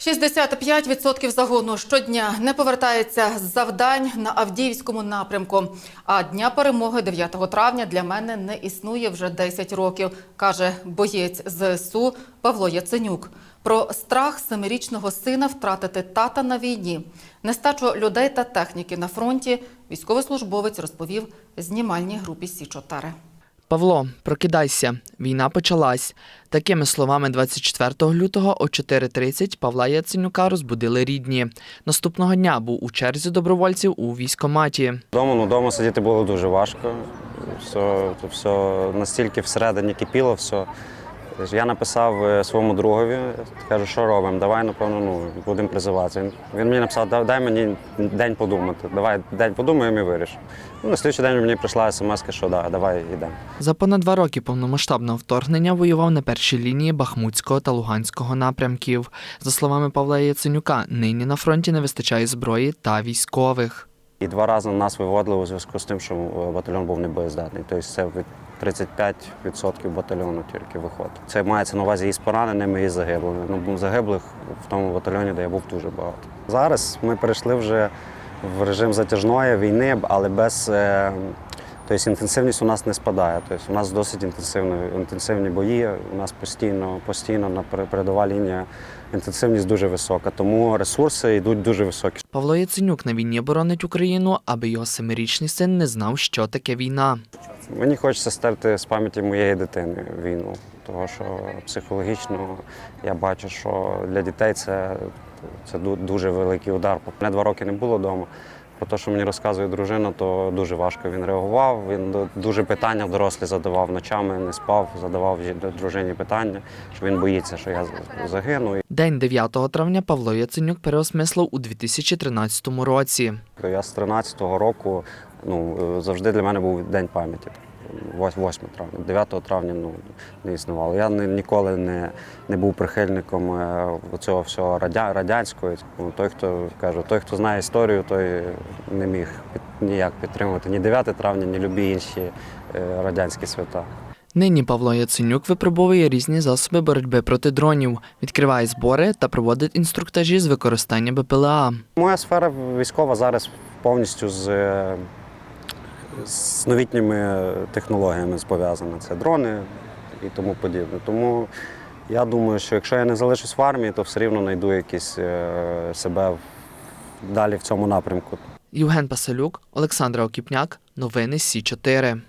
65% загону щодня не повертається з завдань на Авдіївському напрямку. А дня перемоги 9 травня для мене не існує вже 10 років, каже боєць ЗСУ Павло Яценюк. Про страх семирічного сина втратити тата на війні, нестачу людей та техніки на фронті. Військовослужбовець розповів знімальній групі Сі 4 Павло, прокидайся. Війна почалась. Такими словами 24 лютого о 4.30 Павла Яценюка розбудили рідні. Наступного дня був у черзі добровольців у військоматі. Дома, ну, дома сидіти було дуже важко. Все, все настільки всередині кипіло все. Я написав е, своєму другові, кажу, що робимо, давай, напевно, ну, будемо призиватися. Він, він мені написав, «Дай- мені день подумати. Давай день подумаємо і вирішимо. Ну, на слідчий день мені прийшла смс, що да, давай йдемо. За понад два роки повномасштабного вторгнення воював на першій лінії Бахмутського та Луганського напрямків. За словами Павла Яценюка, нині на фронті не вистачає зброї та військових. І два рази нас виводили у зв'язку з тим, що е, батальйон був небоєздатний. Тобто це від 35% батальйону тільки виходить. Це мається на увазі і з пораненими, і з загиблими. Ну, загиблих в тому батальйоні, де я був, дуже багато. Зараз ми перейшли вже в режим затяжної війни, але без. Тобто інтенсивність у нас не спадає. Тобто у нас досить інтенсивні, інтенсивні бої. У нас постійно, постійно на передова лінія інтенсивність дуже висока, тому ресурси йдуть дуже високі. Павло Яценюк на війні боронить Україну, аби його семирічний син не знав, що таке війна. Мені хочеться стерти з пам'яті моєї дитини війну, тому що психологічно я бачу, що для дітей це, це ду- дуже великий удар. Мене два роки не було вдома. Про те, що мені розказує дружина, то дуже важко він реагував. Він дуже питання дорослі задавав ночами, не спав, задавав дружині питання, що він боїться, що я загину. День 9 травня Павло Яценюк переосмислив у 2013 році. Я з 13-го року ну, е, завжди для мене був день пам'яті. Вось- 8 травня, 9 травня ну, не існувало. Я ні- ніколи не, не був прихильником е, цього всього радя, радянського. Ну, той, хто кажу, той, хто знає історію, той не міг під, ніяк підтримувати ні 9 травня, ні любі інші е, радянські свята. Нині Павло Яценюк випробовує різні засоби боротьби проти дронів, відкриває збори та проводить інструктажі з використання БПЛА. Моя сфера військова зараз повністю з, е, з новітніми технологіями пов'язана. Це дрони і тому подібне. Тому я думаю, що якщо я не залишусь в армії, то все рівно знайду якісь е, себе далі в цьому напрямку. Євген Пасалюк, Олександра Окіпняк. Новини Сі 4